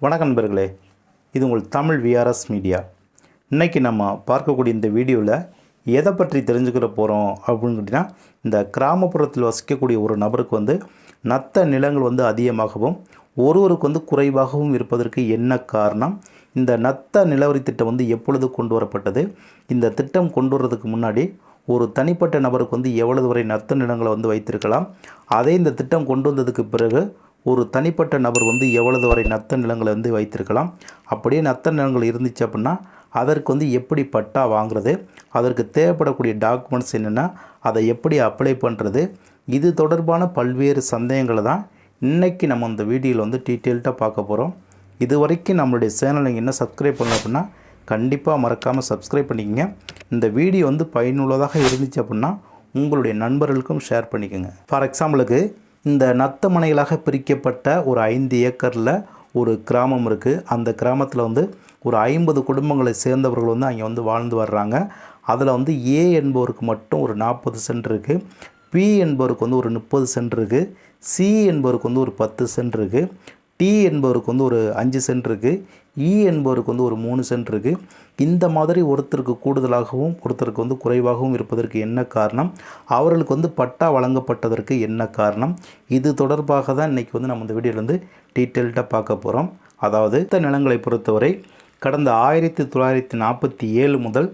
வணக்கம் நண்பர்களே. இது உங்கள் தமிழ் விஆர்எஸ் மீடியா இன்றைக்கி நம்ம பார்க்கக்கூடிய இந்த வீடியோவில் எதை பற்றி தெரிஞ்சுக்கிற போகிறோம் அப்படின்னு கேட்டிங்கன்னா இந்த கிராமப்புறத்தில் வசிக்கக்கூடிய ஒரு நபருக்கு வந்து நத்த நிலங்கள் வந்து அதிகமாகவும் ஒருவருக்கு வந்து குறைவாகவும் இருப்பதற்கு என்ன காரணம்? இந்த நத்த நிலவரி திட்டம் வந்து எப்பொழுது கொண்டு வரப்பட்டது? இந்த திட்டம் கொண்டு வர்றதுக்கு முன்னாடி ஒரு தனிப்பட்ட நபருக்கு வந்து எவ்வளவு வரை நத்த நிலங்களை வந்து வைத்திருக்கலாம்? அதே இந்த திட்டம் கொண்டு வந்ததுக்கு பிறகு ஒரு தனிப்பட்ட நபர் வந்து எவ்வளவு வரை நத்த நிலங்களை வந்து வைத்திருக்கலாம்? அப்படியே நத்த நிலங்கள் இருந்துச்சு அப்படின்னா அதற்கு வந்து எப்படி பட்டா வாங்குறது? அதற்கு தேவைப்படக்கூடிய டாக்குமெண்ட்ஸ் என்னென்னா? அதை எப்படி அப்ளை பண்ணுறது இது தொடர்பான பல்வேறு சந்தேகங்களை தான் இன்றைக்கி நம்ம இந்த வீடியோவில் வந்து டீட்டெயில்டாக பார்க்க போகிறோம் இது வரைக்கும் நம்மளுடைய சேனலை நீங்கள் என்ன சப்ஸ்கிரைப் பண்ணல அப்படின்னா கண்டிப்பாக மறக்காமல் சப்ஸ்கிரைப் பண்ணிக்கங்க. இந்த வீடியோ வந்து பயனுள்ளதாக இருந்துச்சு அப்படின்னா உங்களுடைய நண்பர்களுக்கும் ஷேர் பண்ணிக்கோங்க. ஃபார் எக்ஸாம்பிளுக்கு இந்த நத்த மனைகளாக பிரிக்கப்பட்ட ஒரு ஐந்து ஏக்கரில் ஒரு கிராமம் இருக்குது அந்த கிராமத்தில் வந்து ஒரு ஐம்பது குடும்பங்களை சேர்ந்தவர்கள் வந்து அங்கே வந்து வாழ்ந்து வர்றாங்க. அதில் வந்து ஏ என்பவருக்கு மட்டும் ஒரு நாற்பது சென்ட் இருக்குது பி என்பவருக்கு வந்து ஒரு முப்பது சென்ட் இருக்குது சி என்பவருக்கு வந்து ஒரு பத்து சென்ட் இருக்குது டி என்பவருக்கு வந்து ஒரு அஞ்சு சென்ட் இருக்குது இ என்பவருக்கு வந்து ஒரு மூணு சென்ட் இருக்குது இந்த மாதிரி ஒருத்தருக்கு கூடுதலாகவும் ஒருத்தருக்கு வந்து குறைவாகவும் இருப்பதற்கு என்ன காரணம்? அவர்களுக்கு வந்து பட்டா வழங்கப்பட்டதற்கு என்ன காரணம்? இது தொடர்பாக தான் இன்றைக்கி வந்து நம்ம இந்த வீடியோவில் வந்து டீட்டெயில்டாக பார்க்க போகிறோம் அதாவது இந்த நிலங்களை பொறுத்தவரை கடந்த ஆயிரத்தி தொள்ளாயிரத்தி நாற்பத்தி ஏழு முதல்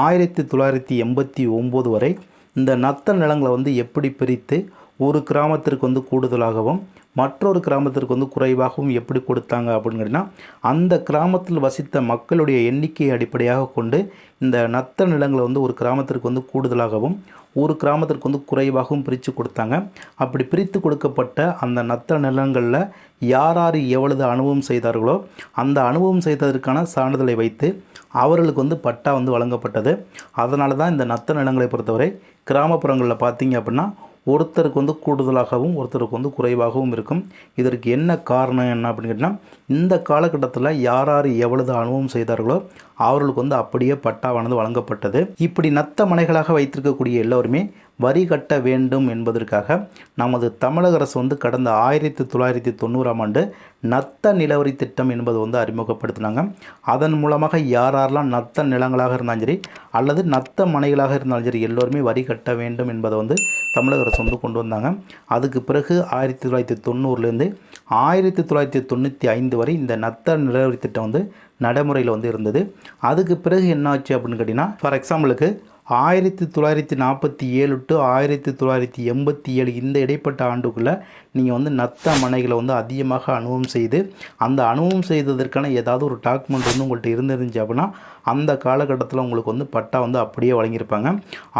ஆயிரத்தி தொள்ளாயிரத்தி எண்பத்தி ஒம்பது வரை இந்த நத்த நிலங்களை வந்து எப்படி பிரித்து ஒரு கிராமத்திற்கு வந்து கூடுதலாகவும் மற்றொரு கிராமத்திற்கு வந்து குறைவாகவும் எப்படி கொடுத்தாங்க அப்படின்னு கேட்டிங்கன்னா அந்த கிராமத்தில் வசித்த மக்களுடைய எண்ணிக்கையை அடிப்படையாக கொண்டு இந்த நத்த நிலங்களை வந்து ஒரு கிராமத்திற்கு வந்து கூடுதலாகவும் ஒரு கிராமத்திற்கு வந்து குறைவாகவும் பிரித்து கொடுத்தாங்க. அப்படி பிரித்து கொடுக்கப்பட்ட அந்த நத்த நிலங்களில் யார் யார் எவ்வளவு அனுபவம் செய்தார்களோ அந்த அனுபவம் செய்ததற்கான சான்றிதழை வைத்து அவர்களுக்கு வந்து பட்டா வந்து வழங்கப்பட்டது. அதனால தான் இந்த நத்த நிலங்களை பொறுத்தவரை கிராமப்புறங்களில் பார்த்தீங்க அப்படின்னா ஒருத்தருக்கு வந்து கூடுதலாகவும் ஒருத்தருக்கு வந்து குறைவாகவும் இருக்கும். இதற்கு என்ன காரணம் என்ன அப்படின்னு கேட்டிங்கன்னா இந்த காலகட்டத்தில் யார் யார் எவ்வளவு அனுபவம் செய்தார்களோ அவர்களுக்கு வந்து அப்படியே பட்டாவானது வழங்கப்பட்டது. இப்படி நத்த மனைகளாக வைத்திருக்கக்கூடிய எல்லோருமே வரி கட்ட வேண்டும் என்பதற்காக நமது தமிழக அரசு வந்து கடந்த ஆயிரத்தி தொள்ளாயிரத்தி தொண்ணூறாம் ஆண்டு நத்த நிலவரி திட்டம் என்பது வந்து அறிமுகப்படுத்தினாங்க. அதன் மூலமாக யார் யாரெல்லாம் நத்த நிலங்களாக இருந்தாலும் சரி அல்லது நத்த மனைகளாக இருந்தாலும் சரி எல்லோருமே வரி கட்ட வேண்டும் என்பதை வந்து தமிழக அரசு வந்து கொண்டு வந்தாங்க. அதுக்கு பிறகு ஆயிரத்தி தொள்ளாயிரத்தி தொண்ணூறுலேருந்து ஆயிரத்தி தொள்ளாயிரத்தி தொண்ணூற்றி ஐந்து வரை இந்த நத்த நிலவரி திட்டம் வந்து நடைமுறையில் வந்து இருந்தது. அதுக்கு பிறகு என்ன ஆச்சு அப்படின்னு கேட்டிங்கன்னா ஃபார் எக்ஸாம்பிளுக்கு ஆயிரத்தி தொள்ளாயிரத்தி நாற்பத்தி ஏழு டு ஆயிரத்தி தொள்ளாயிரத்தி எண்பத்தி ஏழு இந்த இடைப்பட்ட ஆண்டுக்குள்ளே நீங்கள் வந்து நத்த மனைகளை வந்து அதிகமாக அனுபவம் செய்து அந்த அனுபவம் செய்ததற்கான ஏதாவது ஒரு டாக்குமெண்ட் வந்து உங்கள்கிட்ட இருந்திருந்துச்சு அப்படின்னா அந்த காலகட்டத்தில் உங்களுக்கு வந்து பட்டா வந்து அப்படியே வழங்கியிருப்பாங்க.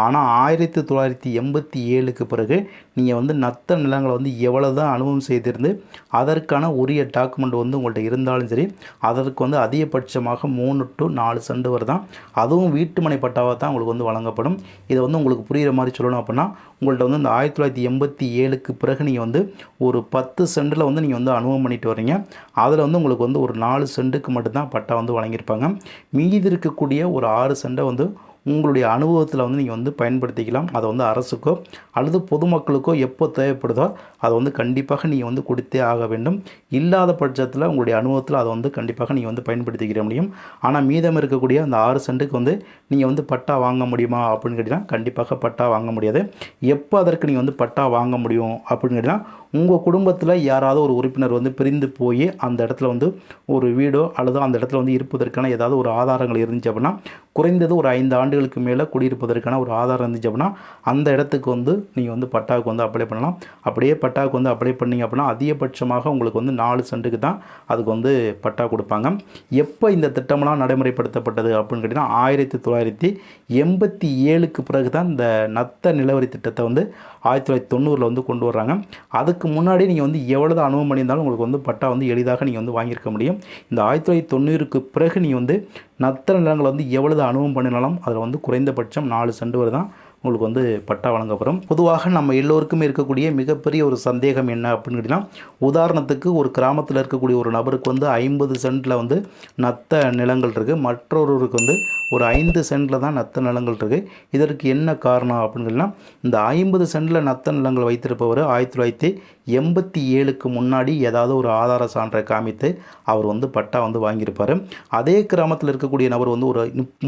ஆனால் ஆயிரத்தி தொள்ளாயிரத்தி எண்பத்தி ஏழுக்கு பிறகு நீங்கள் வந்து நத்த நிலங்களை வந்து எவ்வளோ தான் அனுபவம் செய்திருந்து அதற்கான உரிய டாக்குமெண்ட் வந்து உங்கள்கிட்ட இருந்தாலும் சரி அதற்கு வந்து அதிகபட்சமாக மூணு டு நாலு சண்டு வரை தான். அதுவும் வீட்டுமனை பட்டாவாக தான் உங்களுக்கு வந்து வழங்கப்படும். இதை வந்து உங்களுக்கு புரிகிற மாதிரி சொல்லணும் அப்படின்னா உங்கள்கிட்ட வந்து இந்த ஆயிரத்தி தொள்ளாயிரத்தி எண்பத்தி ஏழுக்கு பிறகு நீங்கள் வந்து ஒரு பத்து சென்டில் வந்து நீங்கள் வந்து அனுபவம் பண்ணிட்டு வரீங்க அதில் வந்து உங்களுக்கு வந்து ஒரு நாலு சென்ட்டுக்கு மட்டும்தான் பட்டா வந்து வழங்கியிருப்பாங்க. மீதி இருக்கக்கூடிய ஒரு ஆறு சென்டை வந்து உங்களுடைய அனுபவத்தில் வந்து நீங்கள் வந்து பயன்படுத்திக்கலாம். அதை வந்து அரசுக்கோ அல்லது பொதுமக்களுக்கோ எப்போ தேவைப்படுதோ அதை வந்து கண்டிப்பாக நீங்கள் வந்து கொடுத்தே ஆக வேண்டும். இல்லாத பட்சத்தில் உங்களுடைய அனுபவத்தில் அதை வந்து கண்டிப்பாக நீங்கள் வந்து பயன்படுத்திக்கிற முடியும். ஆனால் மீதம் இருக்கக்கூடிய அந்த ஆறு சென்ட்டுக்கு வந்து நீங்கள் வந்து பட்டா வாங்க முடியுமா அப்படின்னு கேட்டிங்கன்னா கண்டிப்பாக பட்டா வாங்க முடியாது. எப்போ அதற்கு நீங்கள் வந்து பட்டா வாங்க முடியும் அப்படின்னு கேட்டிங்கன்னா உங்கள் குடும்பத்தில் யாராவது ஒரு உறுப்பினர் வந்து பிரிந்து போய் அந்த இடத்துல வந்து ஒரு வீடோ அல்லது அந்த இடத்துல வந்து இருப்பதற்கான ஏதாவது ஒரு ஆதாரங்கள் இருந்துச்சு அப்படின்னா குறைந்தது ஒரு ஐந்து ஆண்டுகளுக்கு மேலே குடியிருப்பதற்கான ஒரு ஆதாரம் இருந்துச்சு அப்படின்னா அந்த இடத்துக்கு வந்து நீங்கள் வந்து பட்டாவுக்கு வந்து அப்ளை பண்ணலாம். அப்படியே பட்டாவுக்கு வந்து அப்ளை பண்ணீங்க அப்படின்னா அதிகபட்சமாக உங்களுக்கு வந்து நாலு சென்ட்டுக்கு தான் அதுக்கு வந்து பட்டா கொடுப்பாங்க. எப்போ இந்த திட்டமெல்லாம் நடைமுறைப்படுத்தப்பட்டது அப்படின்னு கேட்டிங்கன்னா ஆயிரத்தி தொள்ளாயிரத்தி எண்பத்தி ஏழுக்கு பிறகு தான் இந்த நத்த நிலவரி திட்டத்தை வந்து ஆயிரத்தி தொள்ளாயிரத்தி தொண்ணூறில் வந்து கொண்டு வர்றாங்க. அதுக்கு முன்னாடி நீங்கள் வந்து எவ்வளோ அனுபவம் பண்ணியிருந்தாலும் உங்களுக்கு வந்து பட்டா வந்து எளிதாக நீங்கள் வந்து வாங்கியிருக்க முடியும். இந்த ஆயிரத்தி தொள்ளாயிரத்தி தொண்ணூறுக்கு பிறகு நீங்கள் வந்து நத்த நிலங்களை வந்து எவ்வளவு அனுபவம் பண்ணினாலும் அதில் வந்து குறைந்தபட்சம் நாலு சென்ட் வரை தான் உங்களுக்கு வந்து பட்டா வழங்கப்படும். பொதுவாக நம்ம எல்லோருக்குமே இருக்கக்கூடிய மிகப்பெரிய ஒரு சந்தேகம் என்ன அப்படின்னு கேட்டிங்கன்னா உதாரணத்துக்கு ஒரு கிராமத்தில் இருக்கக்கூடிய ஒரு நபருக்கு வந்து ஐம்பது சென்ட்டில் வந்து நத்த நிலங்கள் இருக்குது மற்றொருவருக்கு வந்து ஒரு ஐந்து சென்டில் தான் நத்த நிலங்கள் இருக்குது இதற்கு என்ன காரணம் அப்படின்னு இந்த ஐம்பது சென்டில் நத்த நிலங்கள் வைத்திருப்பவர் ஆயிரத்தி தொள்ளாயிரத்தி எண்பத்தி ஏழுக்கு முன்னாடி ஏதாவது ஒரு ஆதார சான்றை காமித்து அவர் வந்து பட்டா வந்து வாங்கியிருப்பார். அதே கிராமத்தில் இருக்கக்கூடிய நபர் வந்து ஒரு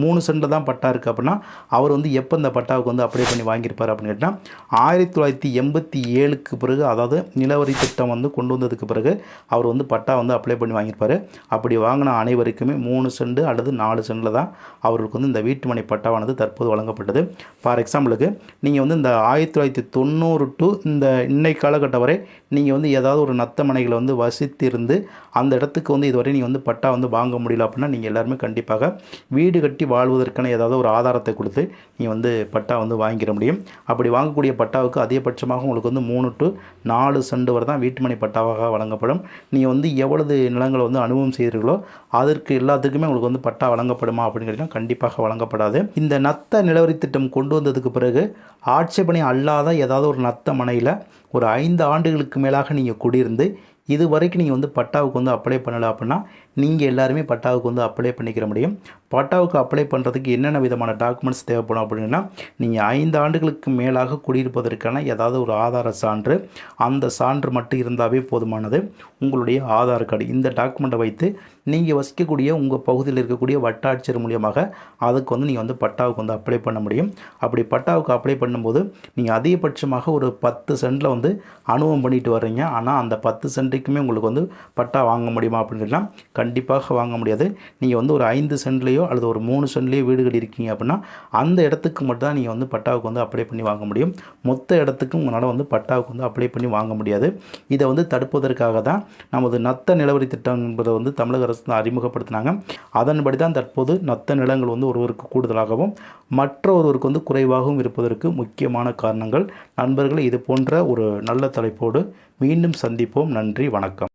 மூணு சென்டில் தான் பட்டா இருக்குது அப்படின்னா அவர் வந்து எப்போ இந்த பட்டாவுக்கு வந்து அப்ளை பண்ணி வாங்கியிருப்பார் அப்படின்னு கேட்டால் ஆயிரத்தி தொள்ளாயிரத்தி எண்பத்தி ஏழுக்கு பிறகு அதாவது நிலவரி திட்டம் வந்து கொண்டு வந்ததுக்கு பிறகு அவர் வந்து பட்டா வந்து அப்ளை பண்ணி வாங்கியிருப்பார். அப்படி வாங்கின அனைவருக்குமே மூணு சென்ட் அல்லது நாலு சென்டில் தான் அவர்களுக்கு வந்து இந்த வீட்டுமனை பட்டாவானது தற்போது வழங்கப்பட்டது. ஃபார் எக்ஸாம்பிளுக்கு நீங்கள் வந்து இந்த ஆயிரத்தி தொள்ளாயிரத்தி தொண்ணூறு டு இந்த இன்னை காலகட்டம் வரை நீங்கள் வந்து ஏதாவது ஒரு நத்த மனைகளை வந்து வசித்திருந்து அந்த இடத்துக்கு வந்து இதுவரை நீங்கள் வந்து பட்டா வந்து வாங்க முடியல அப்படின்னா நீங்கள் எல்லாருமே கண்டிப்பாக வீடு கட்டி வாழ்வதற்கான ஏதாவது ஒரு ஆதாரத்தை கொடுத்து நீங்கள் வந்து பட்டா வந்து வாங்கிட முடியும். அப்படி வாங்கக்கூடிய பட்டாவுக்கு அதிகபட்சமாக உங்களுக்கு வந்து மூணு டு நாலு செண்டு வரை தான் வீட்டுமனை பட்டாவாக வழங்கப்படும். நீங்கள் வந்து எவ்வளவு நிலங்களை வந்து அனுபவம் செய்கிறீர்களோ அதற்கு எல்லாத்துக்குமே உங்களுக்கு வந்து பட்டா வழங்கப்படுமா அப்படின்னு கேட்டிங்கன்னா கண்டிப்பாக வழங்கப்படாது. இந்த நத்த நிலவரி திட்டம் கொண்டு வந்ததுக்கு பிறகு ஆட்சேபனை அல்லாத ஏதாவது ஒரு நத்த மனையில் ஒரு ஐந்து ஆண்டுகளுக்கு மேலாக நீங்கள் குடியிருந்து இது வரைக்கும் நீங்கள் வந்து பட்டாவுக்கு வந்து அப்ளை பண்ணலை அப்படின்னா நீங்கள் எல்லாருமே பட்டாவுக்கு வந்து அப்ளை பண்ணிக்கிற முடியும். பட்டாவுக்கு அப்ளை பண்ணுறதுக்கு என்னென்ன விதமான டாக்குமெண்ட்ஸ் தேவைப்படும் அப்படின்னா நீங்கள் ஐந்து ஆண்டுகளுக்கு மேலாக குடியிருப்பதற்கான ஏதாவது ஒரு ஆதார சான்று அந்த சான்று மட்டும் இருந்தாவே போதுமானது. உங்களுடைய ஆதார் கார்டு இந்த டாக்குமெண்ட்டை வைத்து நீங்கள் வசிக்கக்கூடிய உங்கள் பகுதியில் இருக்கக்கூடிய வட்டாட்சியர் மூலியமாக அதுக்கு வந்து நீங்கள் வந்து பட்டாவுக்கு வந்து அப்ளை பண்ண முடியும். அப்படி பட்டாவுக்கு அப்ளை பண்ணும்போது நீங்கள் அதிகபட்சமாக ஒரு பத்து சென்டில் வந்து வந்து அனுபவம் பண்ணிட்டு வர்றீங்க. ஆனால் அந்த பத்து சென்ட்டுக்குமே உங்களுக்கு வந்து பட்டா வாங்க முடியுமா அப்படின்னா கண்டிப்பாக வாங்க முடியாது. நீங்கள் வந்து ஒரு ஐந்து சென்ட்லேயோ அல்லது ஒரு மூணு சென்ட்லேயோ வீடு கட்டியிருக்கீங்க அப்படின்னா அந்த இடத்துக்கு மட்டும் தான் நீங்கள் வந்து பட்டாவுக்கு வந்து அப்ளை பண்ணி வாங்க முடியும். மொத்த இடத்துக்கும் உங்களால் வந்து பட்டாவுக்கு வந்து அப்ளை பண்ணி வாங்க முடியாது. இதை வந்து தடுப்பதற்காக தான் நமது நத்த நிலவரி திட்டம் என்பதை வந்து தமிழக அரசு தான் அறிமுகப்படுத்தினாங்க. அதன்படி தான் தற்போது நத்த நிலங்கள் வந்து ஒருவருக்கு கூடுதலாகவும் மற்ற ஒருவருக்கு வந்து குறைவாகவும் இருப்பதற்கு முக்கியமான காரணங்கள். நண்பர்களை இது போன்ற ஒரு நல்ல தலைப்போடு மீண்டும் சந்திப்போம். நன்றி வணக்கம்.